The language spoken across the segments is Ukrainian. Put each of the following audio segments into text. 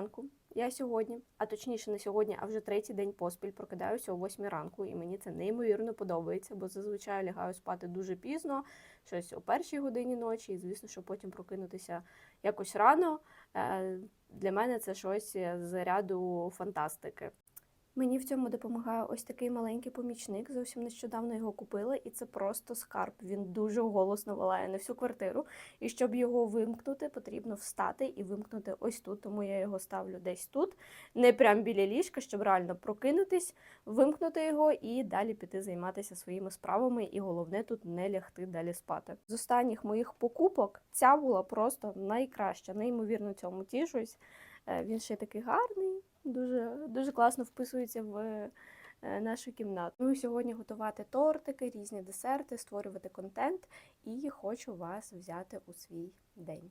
ранку. Я сьогодні, а точніше не сьогодні, а вже третій день поспіль прокидаюся о 8 ранку, і мені це неймовірно подобається, бо зазвичай лягаю спати дуже пізно, щось о першій годині ночі, і звісно, що потім прокинутися якось рано. е, Для мене це щось з ряду фантастики. Мені в цьому допомагає ось такий маленький помічник. Зовсім нещодавно його купила, і це просто скарб. Він дуже голосно волає на всю квартиру. І щоб його вимкнути, потрібно встати і вимкнути ось тут. Тому я його ставлю десь тут, не прямо біля ліжка, щоб реально прокинутись, вимкнути його і далі піти займатися своїми справами. І головне тут не лягти далі спати. З останніх моїх покупок ця була просто найкраща. Неймовірно цьому тішусь. Е, Він ще такий гарний, дуже, дуже класно вписується в е, нашу кімнату. Ну і сьогодні готувати тортики, різні десерти, створювати контент і хочу вас взяти у свій день.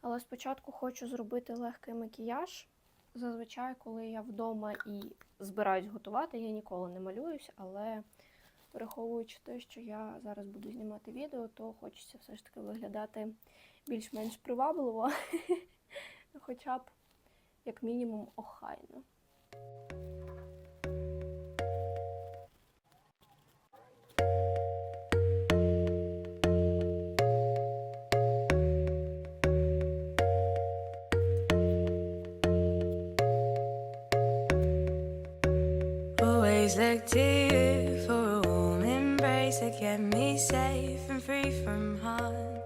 Але спочатку хочу зробити легкий макіяж. Зазвичай, коли я вдома і збираюсь готувати, я ніколи не малююсь, але враховуючи те, що я зараз буду знімати відео, то хочеться все ж таки виглядати більш-менш привабливо, хоча б як мінімум охайно. Always look to you for a warm embrace that kept me safe and free from harm.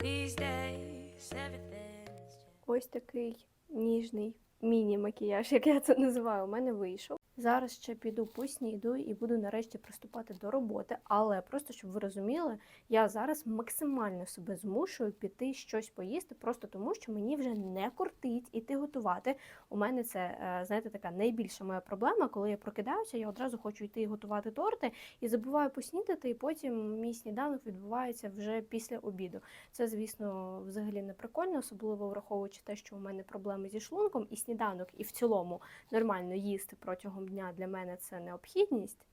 These days, everything is Ось такий ніжний міні-макіяж, як я це називаю, у мене вийшов. Зараз ще піду поснідаю і буду нарешті приступати до роботи. Але просто щоб ви розуміли, я зараз максимально себе змушую піти щось поїсти, просто тому що мені вже не кортить іти готувати. У мене це, е, знаєте, така найбільша моя проблема. Коли я прокидаюся, я одразу хочу йти готувати торти і забуваю поснідати, і потім мій сніданок відбувається вже після обіду. Це, звісно, взагалі не прикольно, особливо враховуючи те, що у мене проблеми зі шлунком, і сніданок, і в цілому нормально їсти протягом дня для мене це необхідність.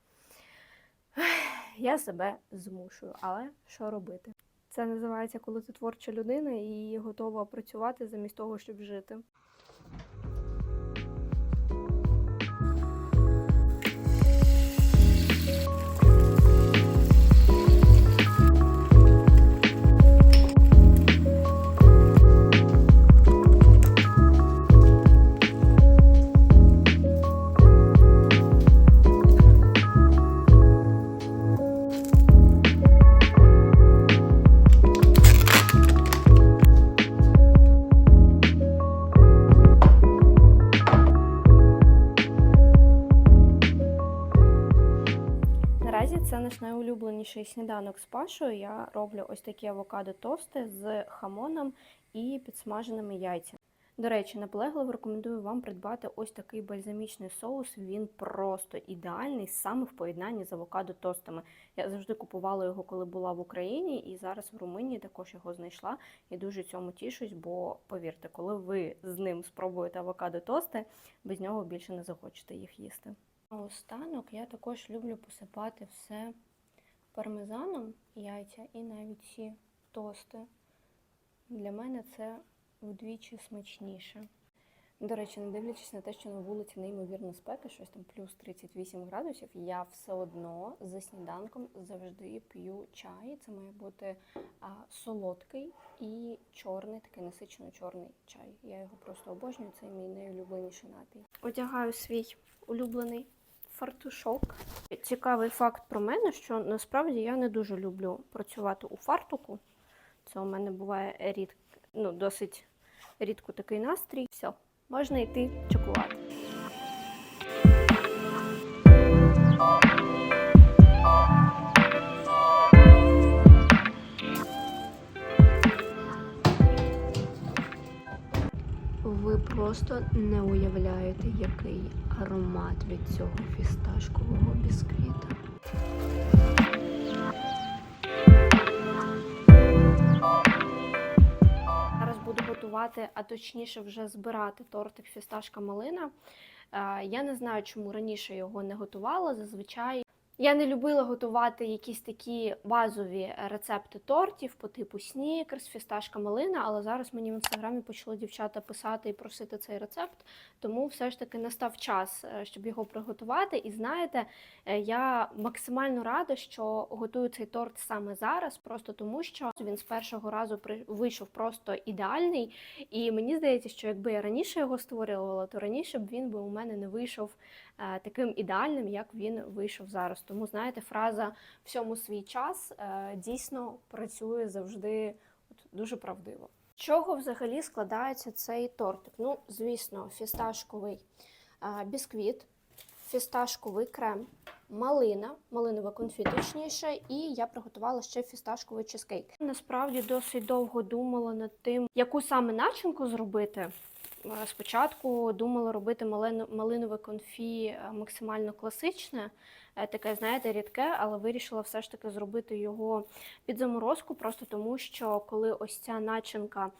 Я себе змушую, але що робити? Це називається, коли ти творча людина і готова працювати замість того, щоб жити. Наш найулюбленіший сніданок з пашою. Я роблю ось такі авокадо тости з хамоном і підсмаженими яйцями. До речі, наполегливо рекомендую вам придбати ось такий бальзамічний соус. Він просто ідеальний саме в поєднанні з авокадо тостами. Я завжди купувала його, коли була в Україні, і зараз в Румунії також його знайшла і дуже цьому тішусь, бо повірте, коли ви з ним спробуєте авокадо тости, без нього більше не захочете їх їсти. Останок я також люблю посипати все пармезаном, яйця і навіть ці тости. Для мене це вдвічі смачніше. До речі, не дивлячись на те, що на вулиці неймовірно спека, щось там плюс 38 градусів, я все одно за сніданком завжди п'ю чай. Це має бути а, солодкий і чорний, такий насичено чорний чай. Я його просто обожнюю, це мій найулюбленіший напій. Одягаю свій улюблений фартушок. Цікавий факт про мене, що насправді я не дуже люблю працювати у фартуку. Це у мене буває рід, ну, досить рідко такий настрій. Все, можна йти чекувати. Ви просто не уявляєте, який аромат від цього фісташкового бісквіта. Зараз буду готувати, а точніше вже збирати тортик фісташка малина. Е, Я не знаю, чому раніше його не готувала. Зазвичай Я не любила готувати якісь такі базові рецепти тортів по типу снікерс, фісташка малина, але зараз мені в інстаграмі почали дівчата писати і просити цей рецепт, тому все ж таки настав час, е, щоб його приготувати. І знаєте, е, я максимально рада, що готую цей торт саме зараз, просто тому що він з першого разу вийшов просто ідеальний. І мені здається, що якби я раніше його створювала, то раніше б він би у мене не вийшов таким ідеальним, як він вийшов зараз. Тому знаєте, фраза всьому свій час е, дійсно працює завжди дуже правдиво. Чого взагалі складається цей тортик? Ну, звісно, фісташковий е, бісквіт, фісташковий крем, малина, малинове конфі точніше, і я приготувала ще фісташковий чизкейк. Насправді досить довго думала над тим, яку саме начинку зробити. Е, Спочатку думала робити малинове конфі е, максимально класичне, е, таке, знаєте, рідке, але вирішила все ж таки зробити його під заморозку, просто тому що коли ось ця начинка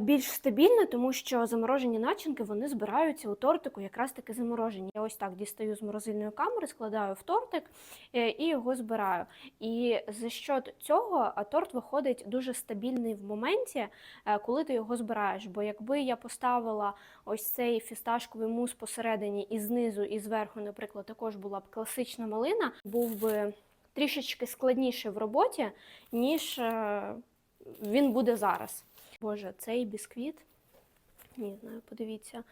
більш стабільна, тому що заморожені начинки вони збираються у тортику, якраз таки заморожені. Я ось так дістаю з морозильної камери, складаю в тортик е, і його збираю. І за счет цього торт виходить дуже стабільний в моменті, е, коли ти його збираєш. Бо якби я поставила ось цей фісташковий мус посередині і знизу, і зверху, наприклад, також була б класична малина, був би трішечки складніше в роботі, ніж е, він буде зараз. Боже, цей бісквіт, не знаю, подивіться,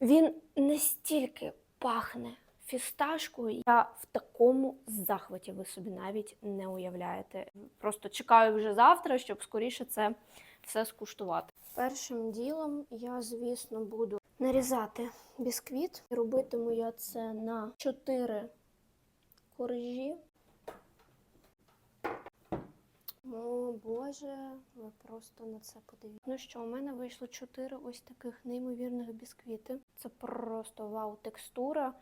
він настільки пахне фісташкою. Я в такому захваті ви собі навіть не уявляєте. Просто чекаю вже завтра, щоб скоріше це все скуштувати. Першим ділом я, звісно, буду нарізати бісквіт. Робитиму я це на 4 коржі. О, Боже, ви просто на це подивіться. Ну що, у мене вийшло 4 ось таких неймовірних бісквіти. Це просто вау, текстура.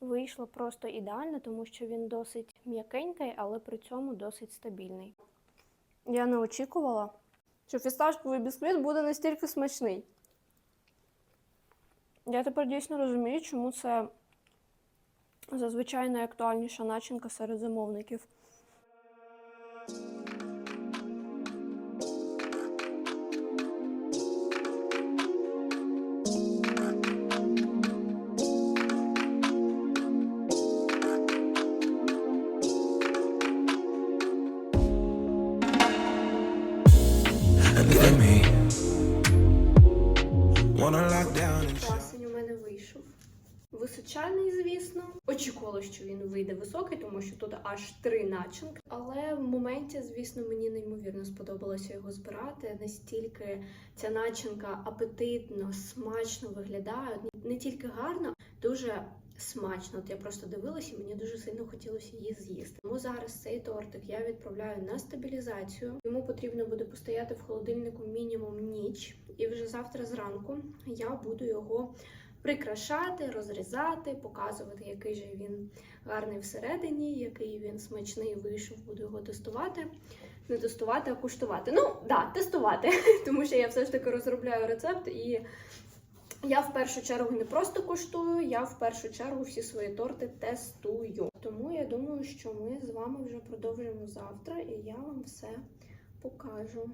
Вийшло просто ідеально, тому що він досить м'якенький, але при цьому досить стабільний. Я не очікувала, що фісташковий бісквіт буде настільки смачний. Я тепер дійсно розумію, чому це зазвичай найактуальніша начинка серед замовників. Красень у мене вийшов. Височальний, звісно. Очікувала, що він вийде високий, тому що тут аж три начинки. Але в моменті, звісно, мені неймовірно сподобалося його збирати. Настільки ця начинка апетитно, смачно виглядає. Не тільки гарно, дуже смачно. От я просто дивилася, і мені дуже сильно хотілося її з'їсти. Тому зараз цей тортик я відправляю на стабілізацію. Йому потрібно буде постояти в холодильнику мінімум ніч, і вже завтра зранку я буду його прикрашати, розрізати, показувати, який же він гарний всередині, який він смачний вийшов, буду його тестувати. Не тестувати, а куштувати. Ну, да, тестувати, тому що я все ж таки розробляю рецепт і. Я в першу чергу не просто куштую, я в першу чергу всі свої торти тестую. Тому я думаю, що ми з вами вже продовжимо завтра, і я вам все покажу.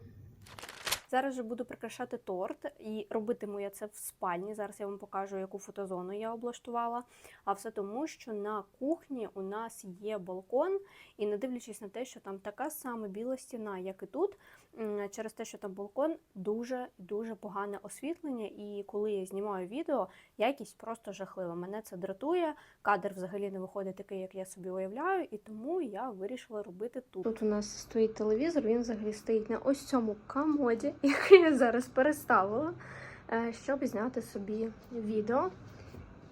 Зараз же буду прикрашати торт і робитиму я це в спальні. Зараз я вам покажу, яку фотозону я облаштувала. А все тому, що на кухні у нас є балкон, і не дивлячись на те, що там така сама біла стіна, як і тут, через те, що там балкон дуже дуже погане освітлення. І коли я знімаю відео, якість просто жахлива. Мене це дратує. Кадр взагалі не виходить такий, як я собі уявляю, і тому я вирішила робити тут. Тут у нас стоїть телевізор, він взагалі стоїть на ось цьому комоді, який я зараз переставила, е, щоб зняти собі відео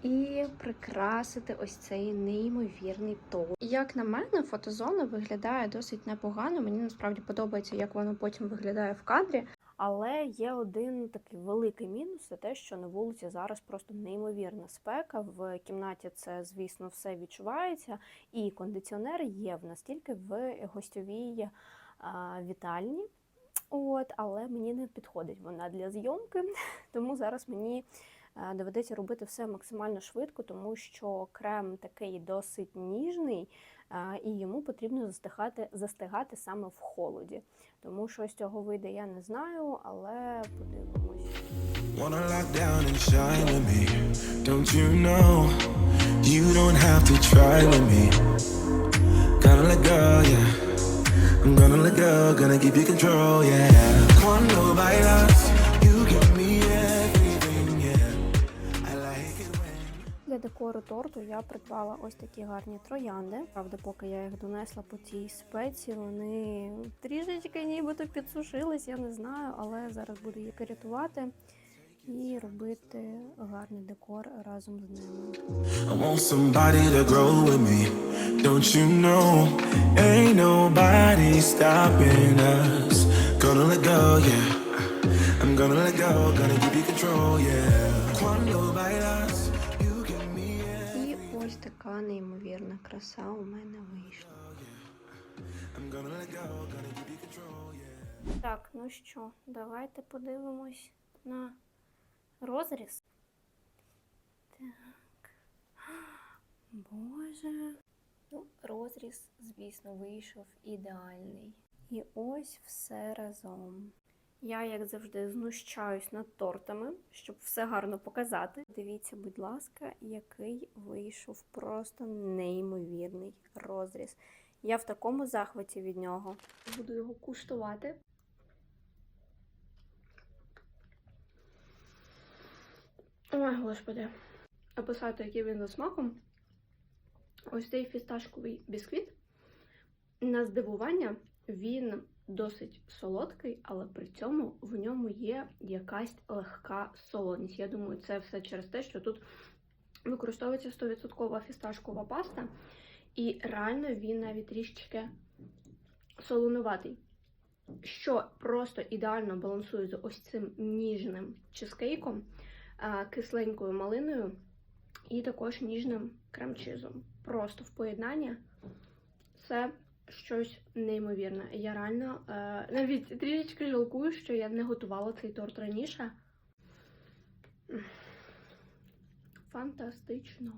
і прикрасити ось цей неймовірний торт. Як на мене, фотозона виглядає досить непогано. Мені насправді подобається, як воно потім виглядає в кадрі. Але є один такий великий мінус це те, що на вулиці зараз просто неймовірна спека. В кімнаті це, звісно, все відчувається, і кондиціонер є в нас тільки в гостьовій вітальні. От, але мені не підходить вона для зйомки, тому зараз мені Е, Доведеться робити все максимально швидко, тому що крем такий досить ніжний, е, і йому потрібно застигати, застигати саме в холоді. Тому що з цього вийде, я не знаю, але подивимось. Gonna let go, yeah. I'm gonna let go, gonna give you control, yeah. Cuando bailas, you give me everything, yeah. I like it when. Для декору торту я придбала ось такі гарні троянди. Правда, поки я їх донесла по цій спеці, вони трішечки нібито підсушились, я не знаю, але зараз буду їх рятувати і робити гарний декор разом з ними. I want somebody to grow with me. Don't you know? Ain't nobody stopping us. Gonna let go, yeah. I'm gonna let go, gonna give you control, yeah. Cuando bailas, you give me І ось така неймовірна краса у мене вийшла. Так, ну що, давайте подивимось на розріз. Так. Боже. Ну, розріз, звісно, вийшов ідеальний. І ось все разом. Я, як завжди, знущаюсь над тортами, щоб все гарно показати. Дивіться, будь ласка, який вийшов просто неймовірний розріз. Я в такому захваті від нього. Буду його куштувати. Ой, господи. Описати, який він за смаком. Ось цей фісташковий бісквіт. На здивування, він досить солодкий, але при цьому в ньому є якась легка солоність. Я думаю, це все через те, що тут використовується 100% фісташкова паста, і реально він навіть трішечки солонуватий. Що просто ідеально балансує з ось цим ніжним чизкейком, кисленькою малиною і також ніжним крем-чизом. Просто в поєднанні це щось неймовірне. Я реально е, навіть трішечки жалкую, що я не готувала цей торт раніше. Фантастично.